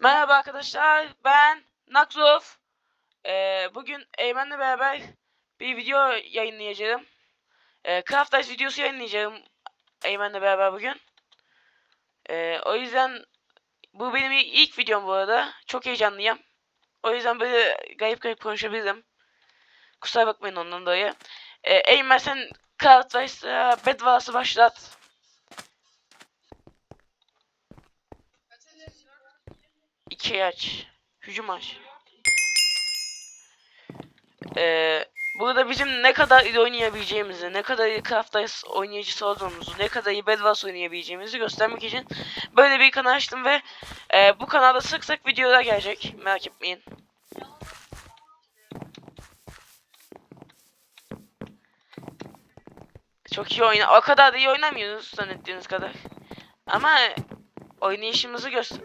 Merhaba arkadaşlar, ben Nakzof. Ee, bugün Eymen'le beraber bir video yayınlayacağım. Ee, Craft Dice videosu yayınlayacağım Eymen'le beraber bugün. Ee, o yüzden bu benim ilk videom bu arada. Çok heyecanlıyım. O yüzden böyle garip garip konuşabilirim. Kusura bakmayın ondan dolayı. Ee, Eymen sen Craft Dice'a Bedwars'ı başlat. İkiye aç. Hücum aç. Ee, burada bizim ne kadar iyi oynayabileceğimizi, ne kadar iyi Craft Dice oynayıcısı olduğumuzu, ne kadar iyi Bedwars oynayabileceğimizi göstermek için böyle bir kanal açtım ve e, bu kanalda sık sık videolar gelecek. Merak etmeyin. Çok iyi oyna. O kadar da iyi oynamıyoruz zannettiğiniz kadar. Ama oynayışımızı göster.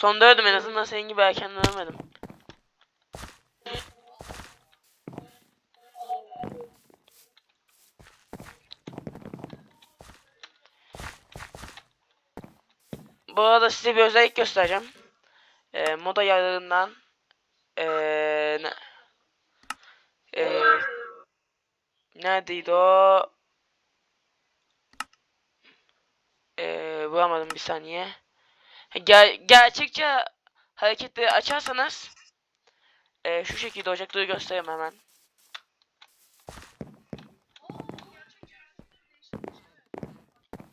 Sonda öldüm en azından senin gibi erken ölmedim. Bu arada size bir özellik göstereceğim. Ee, moda ayarlarından ee, ne? Ee, neredeydi o? Ee, bulamadım bir saniye. Ger gerçekçe hareketleri açarsanız e, şu şekilde ocakları göstereyim hemen.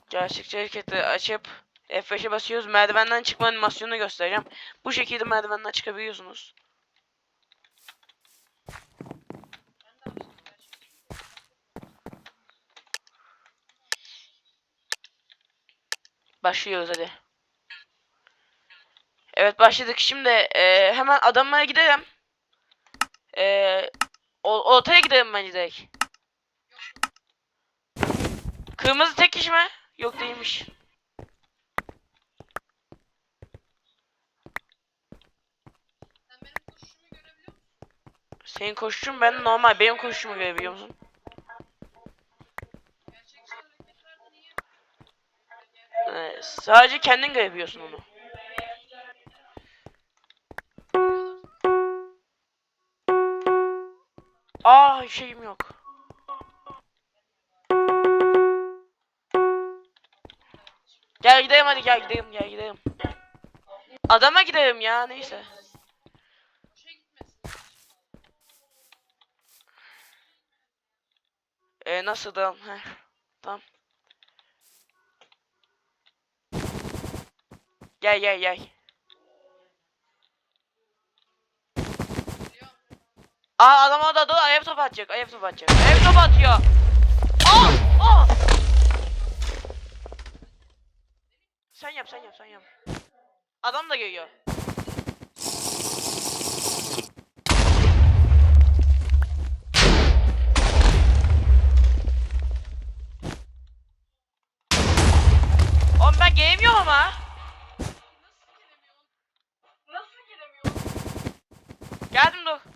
Gerçekçe hareketleri açıp F5'e basıyoruz. Merdivenden çıkma animasyonunu göstereceğim. Bu şekilde merdivenden çıkabiliyorsunuz. Başlıyoruz hadi. Evet başladık. Şimdi e, hemen adamlara gidelim. E, ortaya gidelim bence direkt. Kırmızı tek kişi mi? Yok değilmiş. Senin koşuşun ben normal. Benim koşuşumu görebiliyor musun? E, sadece kendin görebiliyorsun onu. Aa şeyim yok. Gel gidelim hadi gel gidelim gel gidelim. Adama gidelim ya neyse. E, nasıl da Heh, tamam. Gel gel gel. Biliyor musun? Aa adam orada dur ayağı top atacak ayağı top atacak. Ayağı top atıyor. Aa! Aa! Sen yap sen yap sen yap. Adam da geliyor. Oğlum ben gelemiyorum ama. Geldim dur.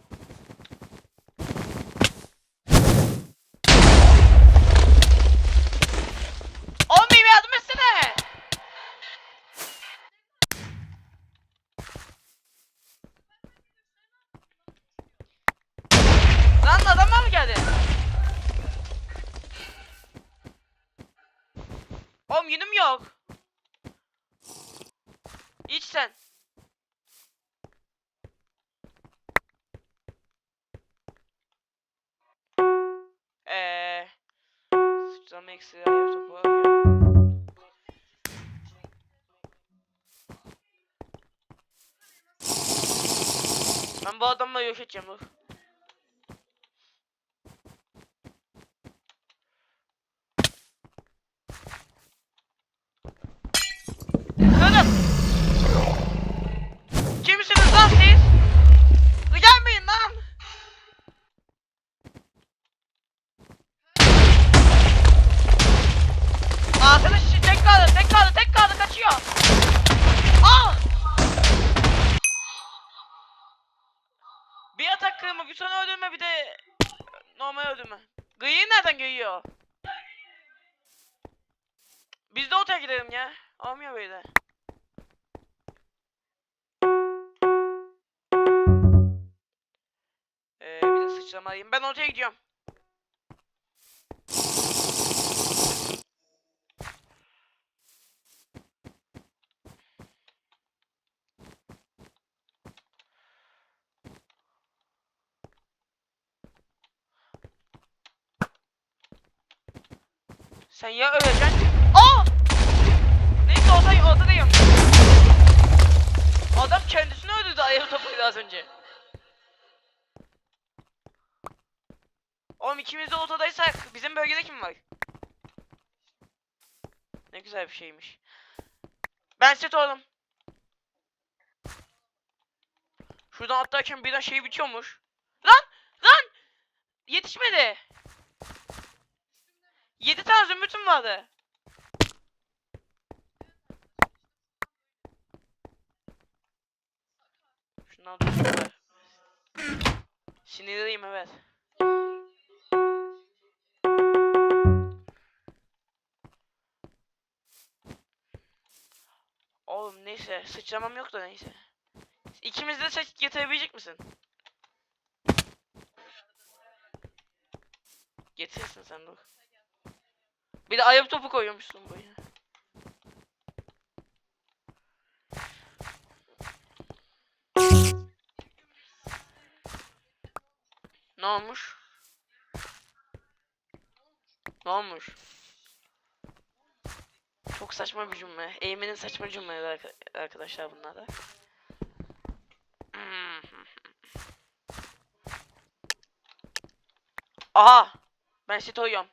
Ben bu adamla yok edeceğim. Atak kırma, bir sonra öldürme bir de normal öldürme. Gıyı nereden görüyor? Biz de otele gidelim ya. Olmuyor böyle. Ee, bir de sıçramalıyım. Ben otele gidiyorum. Sen ya öleceksin. Aa! Neyse odayım, odadayım. Adam kendisini öldürdü ayağı topuyla az önce. Oğlum ikimiz de odadaysak bizim bölgede kim var? Ne güzel bir şeymiş. Ben set oğlum. Şuradan atlarken birden şey bitiyormuş. Lan! Lan! Yetişmedi. 7 tane zümrütüm vardı. Şundan tutayım. Sinirliyim evet. Oğlum neyse sıçramam yok da neyse. İkimiz de set getirebilecek misin? Getirirsin sen dur. Bir de ayıp topu koyuyormuşsun buraya. Ne olmuş? Ne olmuş? Çok saçma bir cümle. Eğmenin saçma cümleleri arka- arkadaşlar bunlar da. Aha! Ben sit oyuyorum.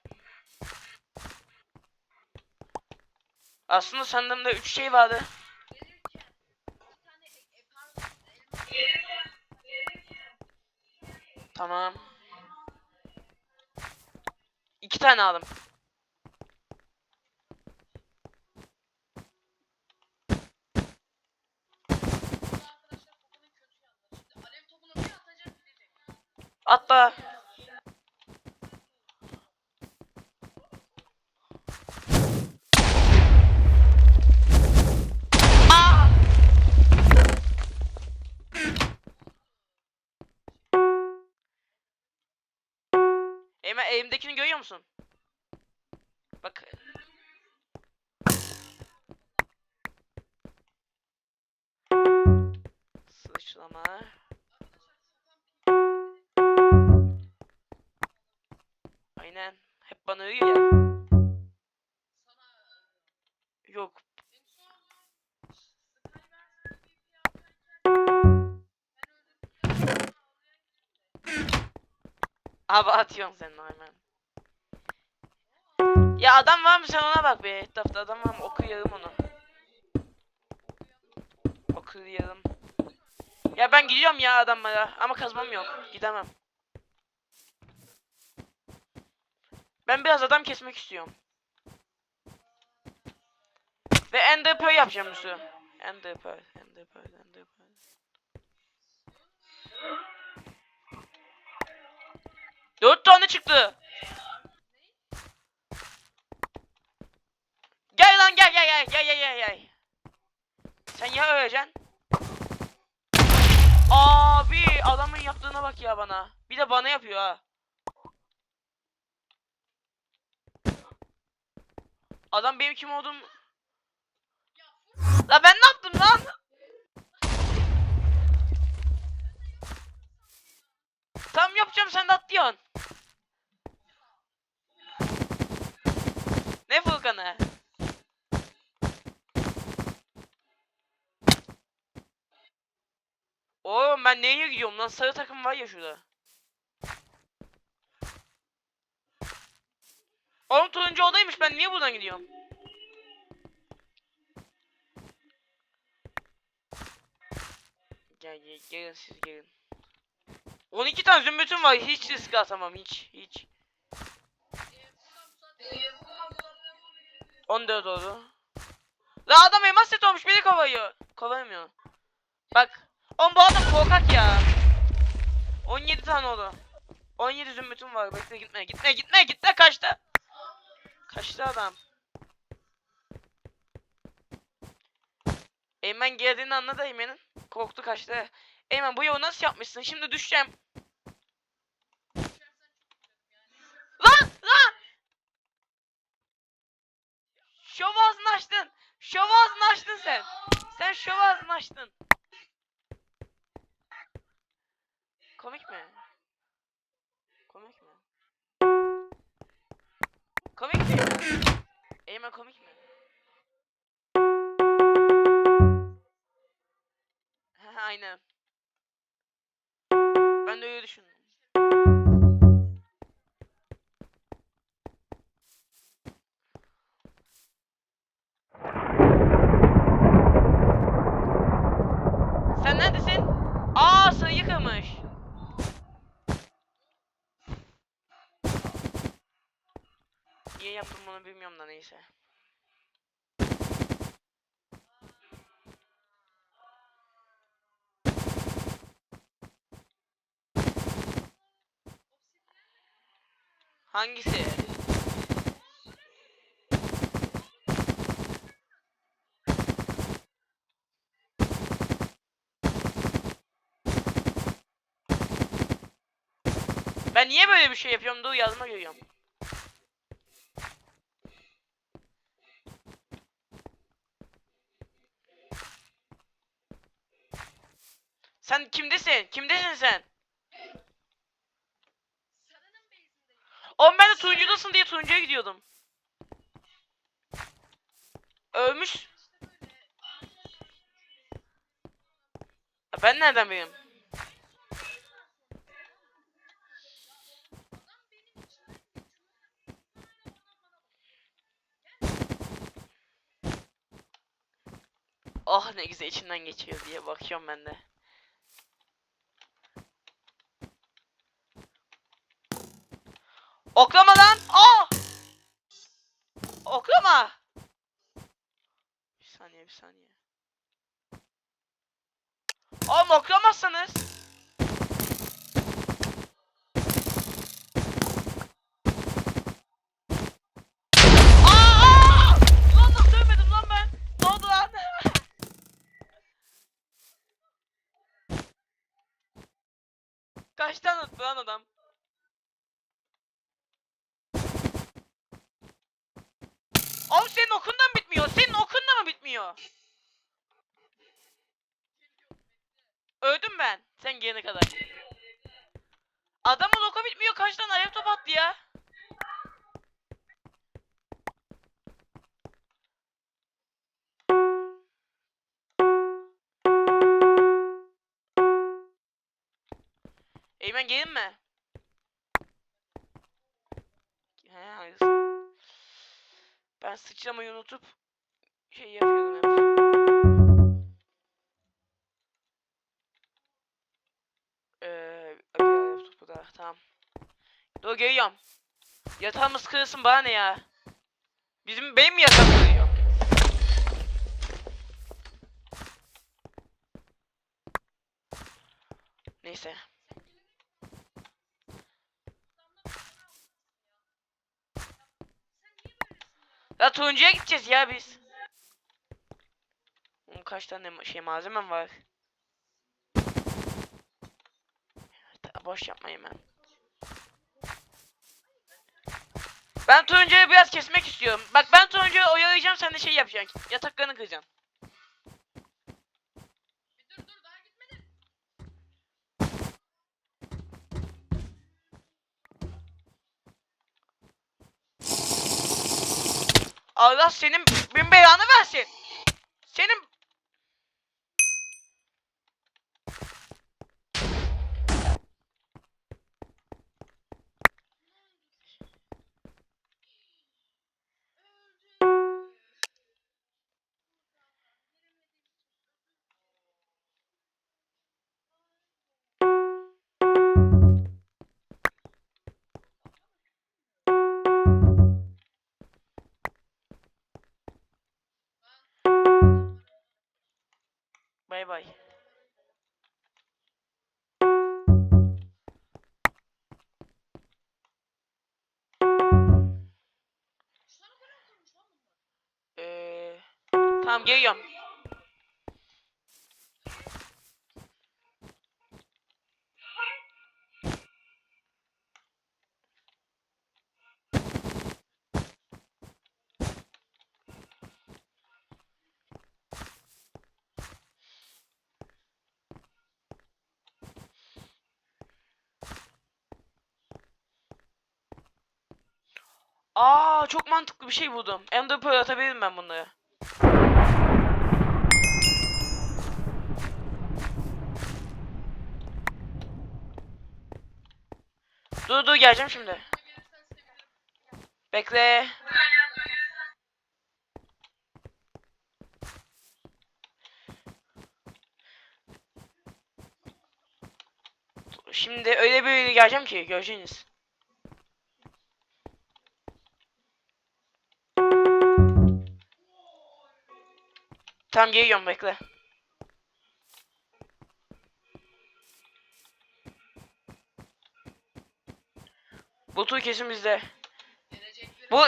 Aslında sandığımda 3 şey vardı. Tamam. İki tane aldım. Arkadaşlar Eymen elimdekini görüyor musun? Bak. Sıçrama. Aynen. Hep bana uyuyor ya. Yok. Abi atıyorum sen hemen. Ya adam var mı sen ona bak be. Etrafta adam var mı? Okuyalım onu. Okuyalım. Ya ben gidiyorum ya adamlara ama kazmam yok. Gidemem. Ben biraz adam kesmek istiyorum. Ve Ender Pearl yapacağım üstü. Ender Pearl, Ender Pearl, Ender Pearl. Dört tane çıktı. Gel lan gel gel gel gel gel gel gel. Sen ya öleceksin. Abi adamın yaptığına bak ya bana. Bir de bana yapıyor ha. Adam benim kim olduğum... La ben ne yaptım lan? Tam yapacağım sen de atlıyorsun. Ne Furkan'ı? Oğlum ben neye gidiyorum lan? Sarı takım var ya şurada. Oğlum turuncu odaymış ben niye buradan gidiyorum? Gel gel gelin siz gelin. 12 tane zümrütüm var hiç risk atamam hiç hiç. Ee, buradan bu zaten 14 oldu. La adam elmas set olmuş beni kovalıyor. Kovalamıyor. Bak. Oğlum bu adam korkak ya. 17 tane oldu. 17 zümrütüm var. Bekle gitme. Gitme gitme gitme kaçtı. Kaçtı adam. Eymen geldiğini anladı Eymen'in. Korktu kaçtı. Eymen bu yolu nasıl yapmışsın? Şimdi düşeceğim. Lan lan! Şov ağzını açtın. Şov ağzını açtın sen. Sen şov ağzını açtın. Komik mi? Komik mi? Komik mi? Eymen komik mi? Aynen. Ben de öyle düşündüm. Sen neredesin? Aa sayı kırmış. Niye yaptım bunu bilmiyorum da neyse. Hangisi? Ben niye böyle bir şey yapıyorum? Dur yazma görüyorum. Sen kimdesin? Kimdesin sen? Oğlum ben de turuncudasın diye turuncuya gidiyordum. Ölmüş. Ben nereden bileyim? Bak. Oh ne güzel içinden geçiyor diye bakıyorum ben de. Oklama lan! Aa! Oklama! Bir saniye bir saniye. Oğlum oklamazsanız. Kaç tane attı lan adam? Oğlum senin okun da mı bitmiyor? Senin okun da mı bitmiyor? Öldüm ben. Sen gelene kadar. Adamın oku bitmiyor. Kaç tane alev top attı ya? Eymen gelin mi? He hangisi? Ben sıçramayı unutup şey yapıyordum hep. Eee. Dur geliyorum. Yatağımız kırılsın bana ne ya? Bizim benim mi yatağım kırıyor? Neyse. Ya turuncuya gideceğiz ya biz. Kaç tane şey malzemem var. Boş yapmayın ben. Ben turuncuyu biraz kesmek istiyorum. Bak ben turuncuyu oyalayacağım sen de şey yapacaksın. Yataklarını kıracaksın. Allah senin bin belanı versin. Senin Bay bay. Ee, tamam geliyorum. Aa çok mantıklı bir şey buldum. Ender atabilirim ben bunları. Dur dur geleceğim şimdi. Bekle. Şimdi öyle bir geleceğim ki göreceğiniz. Tamam geliyorum bekle. Tur kesin bizde. Bu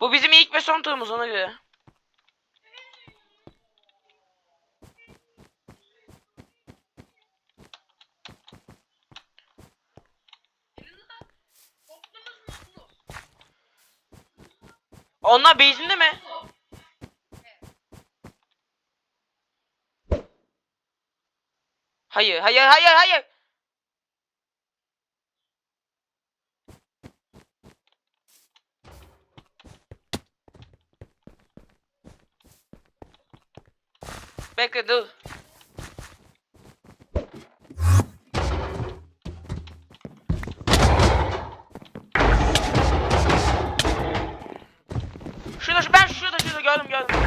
bu bizim ilk ve son turumuz ona göre. Onlar base'inde mi? Hayır, hayır, hayır, hayır. Bekle dur. Şurada, şu- ben şurada, şurada gördüm, gördüm.